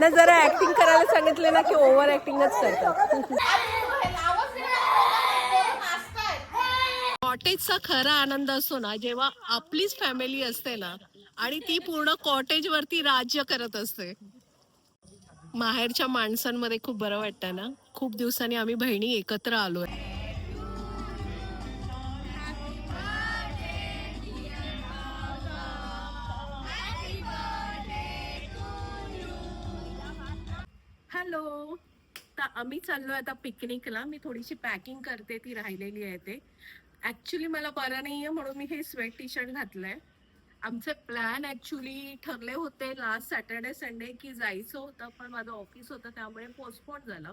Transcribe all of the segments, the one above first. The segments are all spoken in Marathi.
ना जरा ऍक्टिंग करायला सांगितले ना की ओव्हर ऍक्टिंगच करतात. कॉटेजचा खरा आनंद असतो ना जेव्हा आपलीच फॅमिली असते ना आणि ती पूर्ण कॉटेज वरती राज्य करत असते. माहेरच्या माणसांमध्ये खूप बरं वाटतं ना. खूप दिवसांनी आम्ही बहिणी एकत्र आलोय. तर आम्ही चाललोय आता पिकनिकला. मी थोडीशी पॅकिंग करते ती राहिलेली आहे ते. ऍक्च्युली मला बरं नाही आहे म्हणून मी हे स्वेट टी शर्ट घातलंय. आमचे प्लॅन ऍक्च्युली ठरले होते लास्ट सॅटर्डे संडे की जायचं होतं पण माझं ऑफिस होतं त्यामुळे पोस्टपोन झालं.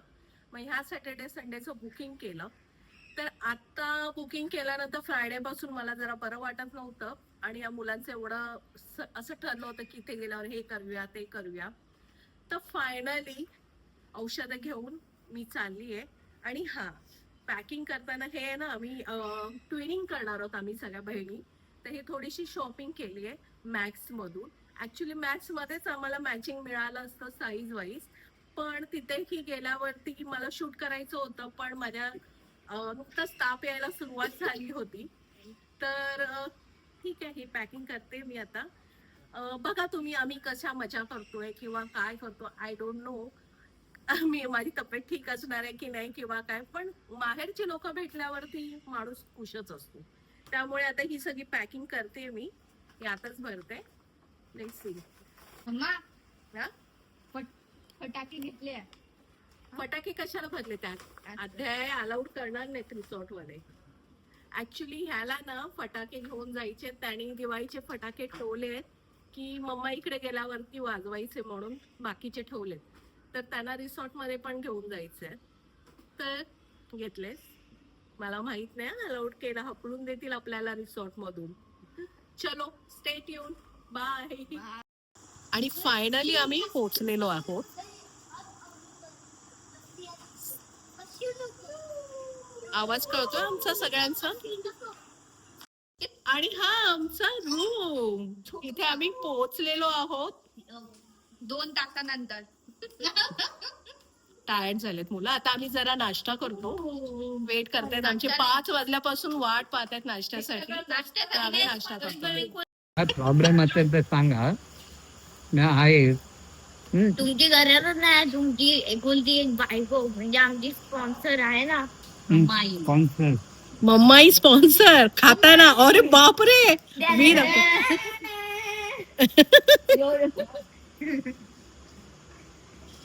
मग ह्या सॅटर्डे संडेचं बुकिंग केलं. तर आत्ता बुकिंग केल्यानंतर फ्रायडेपासून मला जरा बरं वाटत नव्हतं. आणि या मुलांचं एवढं असं ठरलं होतं की इथे गेल्यावर हे करूया ते करूया. तर फायनली औषधं घेऊन मी चालली आहे आणि हा पॅकिंग करताना हे आहे ना आम्ही ट्विनिंग करणार आहोत आम्ही सगळ्या बहिणी. तर हे थोडीशी शॉपिंग केली आहे मॅक्स मधून. ऍक्च्युली मॅक्स मध्येच आम्हाला मॅचिंग मिळालं असतं साईज वाईज पण तिथेही गेल्यावरती मला शूट करायचं होतं पण माझ्या नुकताच ताप यायला सुरुवात झाली होती. तर ठीक आहे ही पॅकिंग करते मी आता. बघा तुम्ही आम्ही कशा मजा करतोय किंवा काय करतो आय डोंट नो मी माझी तब्येत ठीक असणार आहे की नाही किंवा काय पण माहेरची लोक भेटल्यावरती माणूस खुशच असतो. त्यामुळे आता ही सगळी पॅकिंग करते मी. यातच भरते. फटाके घेतले फटाके कशाला भरले त्यात? अध्याय अलाउड करणार नाहीत रिसॉर्टमध्ये ऍक्च्युली ह्याला ना फटाके घेऊन जायचे त्यांनी दिवाळीचे फटाके ठेवले की मम्मा इकडे गेल्यावरती वाजवायचे म्हणून बाकीचे ठेवलेत. तर त्यांना रिसॉर्टमध्ये पण घेऊन जायचंय. तर घेतलेस. मला माहीत नाही अलाउड केला हकलून देतील आपल्याला रिसॉर्ट मधून चलो स्टेट येऊन बाय आणि फायनली आम्ही पोहोचलेलो आहोत. आवाज कळतोय आमचा सगळ्यांचा? आणि हा आमचा रूम इथे आम्ही पोहोचलेलो आहोत. दोन तासानंतर. टायर्ड झालेत मुलं. आता आम्ही जरा नाश्ता करतो. वेट करतायत आमचे. पाच वाजल्यापासून वाट पाहतायत नाश्त्यासाठी. तर आम्ही नाश्ता करतो. काय प्रॉब्लेम असेल तर सांगा. मी आहे. हम्म, तुमची गरज नाही. तुमची एकुलती एक बायको म्हणजे आमची स्पॉन्सर आहे ना. sponsor. मम्माई स्पॉन्सर खाताना. अरे बापरे. मी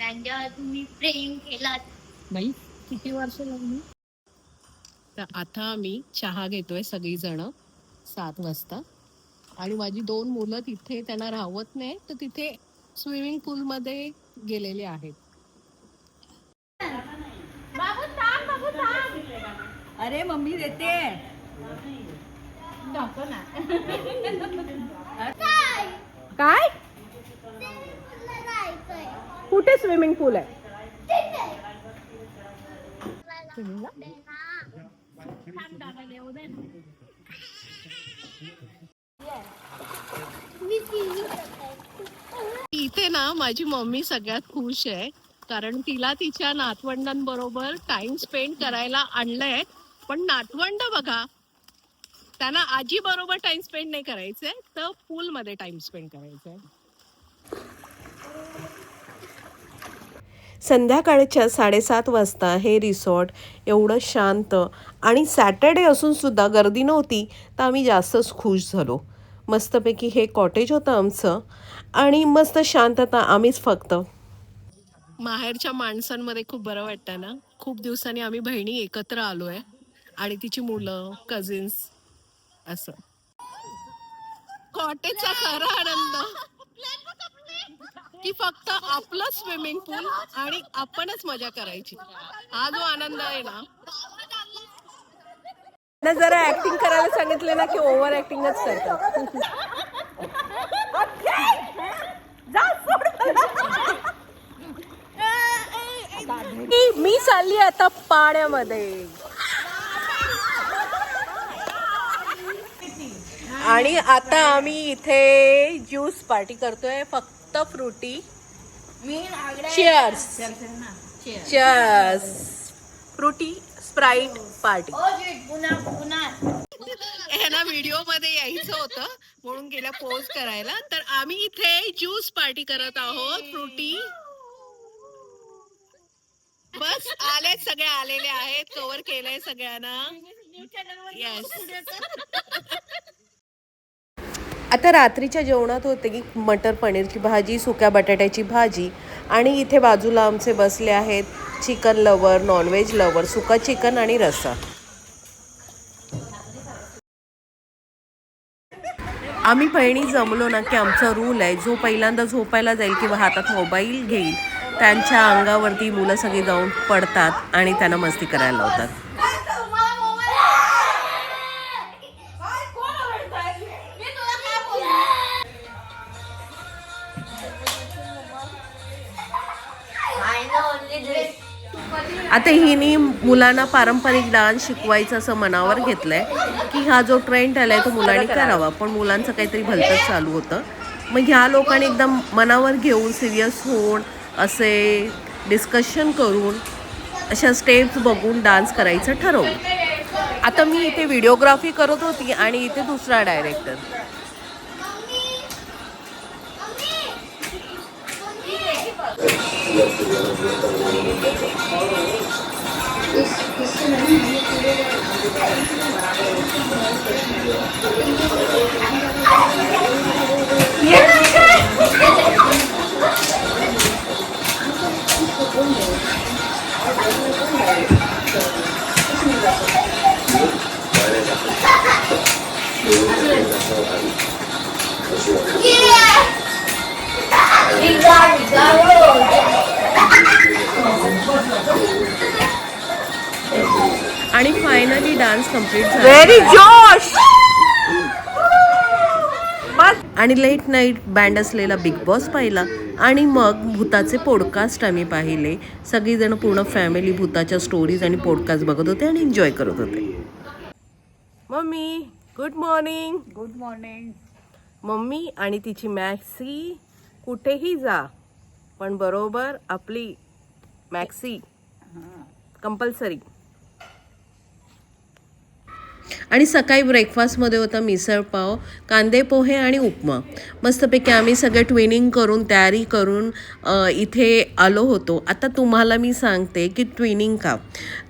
त्यांच्यावर तुम्ही प्रेम केलात. बाई किती वर्ष लागली? तर आता आम्ही चहा घेतोय सगळी जण सात वाजता. आणि माझी दोन मुलं तिथे त्यांना राहवत नाही तर तिथे स्विमिंग पूल मध्ये गेलेले आहेत. अरे मम्मी देते. काय? कुठे स्विमिंग पूल आहे? इथे ना माझी मम्मी सगळ्यात खुश आहे. कारण तिला तिच्या नातवंडांबरोबर टाइम स्पेंड करायला आणलंय. पण नातवंड बघा त्यांना आजी बरोबर टाइम स्पेंड नाही करायचंय तर पूल मध्ये टाइम स्पेंड करायचंय. संध्याकाळच्या साडेसात वाजता हे रिसॉर्ट एवढं शांत आणि सॅटर्डे असून सुद्धा गर्दी नव्हती तर आम्ही जास्तच खुश झालो. मस्तपैकी हे कॉटेज होतं आमचं आणि मस्त शांतता आम्हीच फक्त. माहेरच्या माणसांमध्ये खूप बरं वाटतं ना? खूप दिवसांनी आम्ही बहिणी एकत्र आलोय आणि तिची मुलं कझिन्स असं. कॉटेजचा खरा आनंद. की फक्त आपलं स्विमिंग पूल आणि आपणच मजा करायची. हा जो आनंद आहे ना. ना जरा ऍक्टिंग करायला सांगितले ना की ओव्हर ऍक्टिंगच करतात. मी चालली आता पाण्यामध्ये. आणि आता आम्ही इथे ज्यूस पार्टी करतोय. फक्त Frooti cheers cheers Frooti Sprite party ह्यांना व्हिडिओमध्ये यायचं होतं म्हणून गेल्या पोज करायला. तर आम्ही इथे ज्यूस पार्टी करत आहोत फ्रुटी बस आले सगळे आलेले आहेत. कव्हर केलंय सगळ्यांना. येस आता रात्रीच्या जेवणात होते की मटर पनीरची भाजी सुक्या बटाट्याची भाजी. आणि इथे बाजूला आमचे बसले आहेत chicken lover non veg lover सुका चिकन आणि रस्सा. आम्ही बहिणी जमलो ना की आमचा रूल आहे जो पहिल्यांदा झोपायला जाईल किंवा हातात मोबाईल घेईल त्यांच्या अंगावरती मुलं सगळी जाऊन पडतात आणि त्यांना मस्ती करायला लावतात. आता हिने मुलांना पारंपरिक डान्स शिकवायचं असं मनावर घेतलंय की हा जो ट्रेंड आलाय तो मुलांनी करावा. पण मुलांचं काहीतरी भलतंच चालू होतं. मग ह्या लोकांनी एकदम मनावर घेऊन सिरियस होऊन असे डिस्कशन करून अशा स्टेप्स बघून डान्स करायचं ठरवलं. आता मी इथे व्हिडिओग्राफी करत होती आणि इथे दुसरा डायरेक्टर आणि फायनली डान्स कंप्लीट झाला. व्हेरी जोश! आणि लेट नाईट बँड असलेला बिग बॉस पाहिला. आणि मग भूताचे पॉडकास्ट आम्ही पाहिले. सगळीजण पूर्ण फॅमिली भूताच्या स्टोरीज आणि पॉडकास्ट बघत होते आणि एन्जॉय करत होते. Mummy good morning good morning mummy आणि तिची मॅक्सी कुठेही जा. पण बरोबर आपली मॅक्सी कंपल्सरी आणि सकाळी ब्रेकफास्टमध्ये होता मिसळपाव कांदे पोहे आणि उपमा. मस्तपैकी आम्ही सगळे ट्विनिंग करून तयारी करून इथे आलो होतो. आता तुम्हाला मी सांगते की ट्विनिंग का.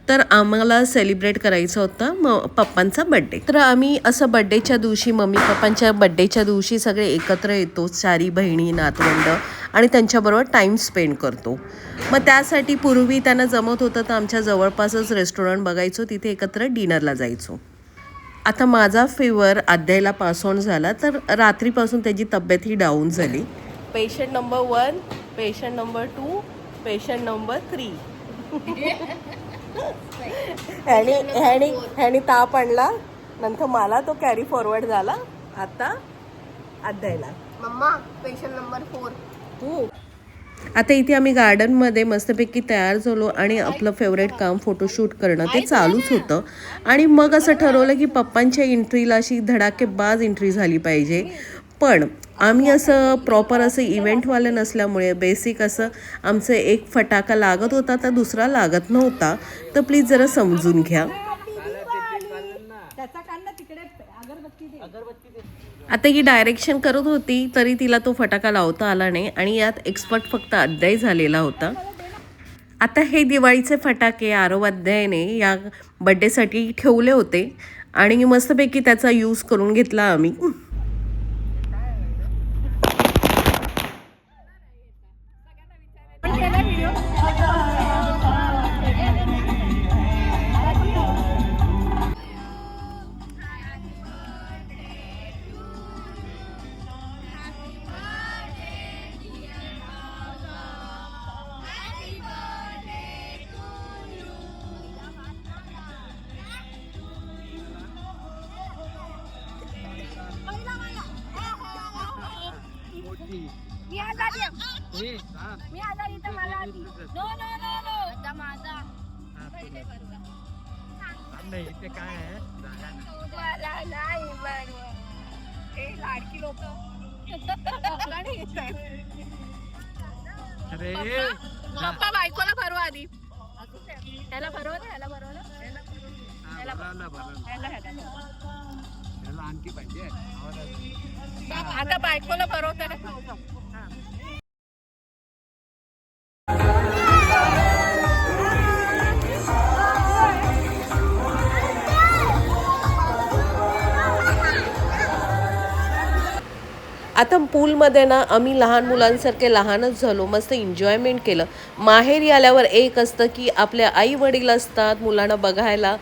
तर आम्हाला सेलिब्रेट करायचं होतं म पप्पांचा बड्डे तर आम्ही असं बड्डेच्या दिवशी मम्मी पप्पांच्या बड्डेच्या दिवशी सगळे एकत्र येतो चारी बहिणी नातवंड आणि त्यांच्याबरोबर टाईम स्पेंड करतो. मग त्यासाठी पूर्वी त्यांना जमत होतं तर आमच्या जवळपासच रेस्टॉरंट बघायचो तिथे एकत्र डिनरला जायचो. आता माझा फिवर अध्यायला पास ऑन झाला तर रात्रीपासून त्याची तब्येत ही डाऊन झाली. Patient number one patient number two patient number three ह्याने ह्याने ह्याने ताप आणला नंतर मला तो कॅरी फॉरवर्ड झाला आता अध्यायला. मम्मा पेशंट नंबर फोर तू आता इथे आम्ही गार्डनमध्ये मस्तपैकी तयार झालो आणि आपलं फेवरेट काम फोटोशूट करणं ते चालूच होतं. आणि मग असं ठरवलं की पप्पांच्या एंट्रीला अशी धडाकेबाज एंट्री झाली पाहिजे. पण आम्ही असं प्रॉपर असं इव्हेंटवाले नसल्यामुळे बेसिक असं आमचं एक फटाका लागत होता तर दुसरा लागत नव्हता. तर प्लीज जरा समजून घ्या. आता ही डायरेक्शन करत होती तरी तिला तो फटाका लावता आला नाही आणि यात एक्सपर्ट फक्त अध्याय झालेला होता. आता हे दिवाळीचे फटाके आरव अध्यायने या बड्डेसाठी ठेवले होते आणि मस्तपैकी त्याचा यूज करून घेतला आम्ही. मला नाही बरं. ए, लाडकी लोक अरे पप्पा पप्पा बायकोला भरवा आधी त्याला आहे याला आहे? हा, भरवलं, भरवलं. याला ह्याला. त्याला आणखी पाहिजे आवाज आता बायकोला भरवते ना आता पूलमध्ये ना आम्ही लहान मुलांसारखे लहानच झालो मस्त एन्जॉयमेंट केलं. माहेरी आल्यावर एक असतं की आपले आई वडील असतात मुलांना बघायला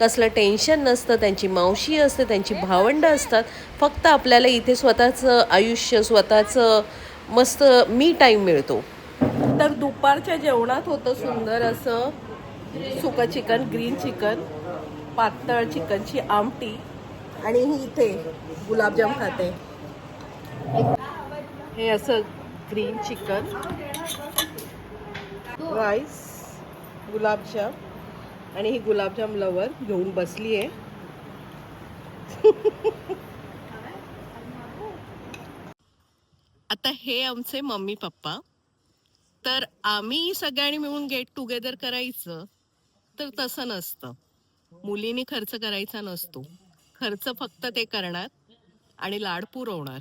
कसलं टेन्शन नसतं त्यांची मावशी असते त्यांची भावंडं असतात. फक्त आपल्याला इथे स्वतःचं आयुष्य स्वतःचं मस्त मी टाईम मिळतो. तर दुपारच्या जेवणात होतं सुंदर असं सुकं चिकन ग्रीन चिकन पातळ चिकनची आमटी. आणि ही इथे गुलाबजाम खाते. हे असं ग्रीन चिकन राईस गुलाबजाम आणि ही गुलाबजाम लवर घेऊन बसली आहे. आता हे आमचे मम्मी पप्पा. तर आम्ही सगळ्यांनी मिळून गेट टुगेदर करायचं तर तसं नसतं. मुलींनी खर्च करायचा नसतो. खर्च फक्त ते करणार आणि लाड पुरवणार.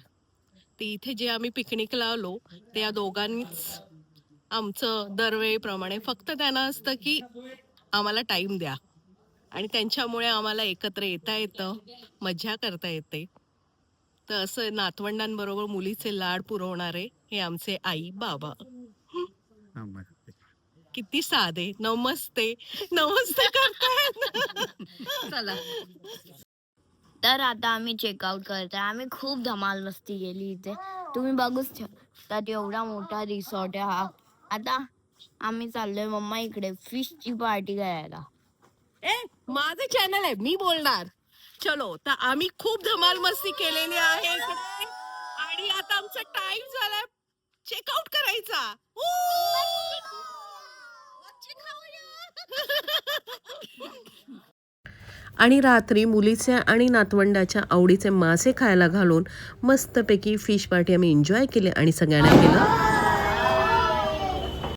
ते इथे जे आम्ही पिकनिकला आलो ते या दोघांनीच आमचं दरवेळीप्रमाणे फक्त त्यांना असतं की आम्हाला टाईम द्या. आणि त्यांच्यामुळे आम्हाला एकत्र येता येतं मज्जा करता येते. तर असं नातवंडांबरोबर मुलीचे लाड पुरवणारे हे आमचे आई बाबा. किती साधे. नमस्ते. नमस्ते करतायत चला. तर आता आम्ही चेकआउट करतोय. आम्ही खूप धमाल मस्ती केली इथे. तुम्ही बघूच शकता एवढा मोठा रिसॉर्ट आहे हा. आता आम्ही चाललोय मम्मा इकडे फिशची पार्टी करायला. ए माझं चॅनल आहे मी बोलणार. चलो तर आम्ही खूप धमाल मस्ती केलेली आहे इकडे. आणि आता आमचा टाइम झालाय चेकआउट करायचा. ऊ! आणि रात्री मुलीचे आणि नातवंडाच्या आवडीचे मासे खायला घालून मस्तपैकी फिश पार्टी आम्ही एन्जॉय केली आणि सगळ्यांना केलं.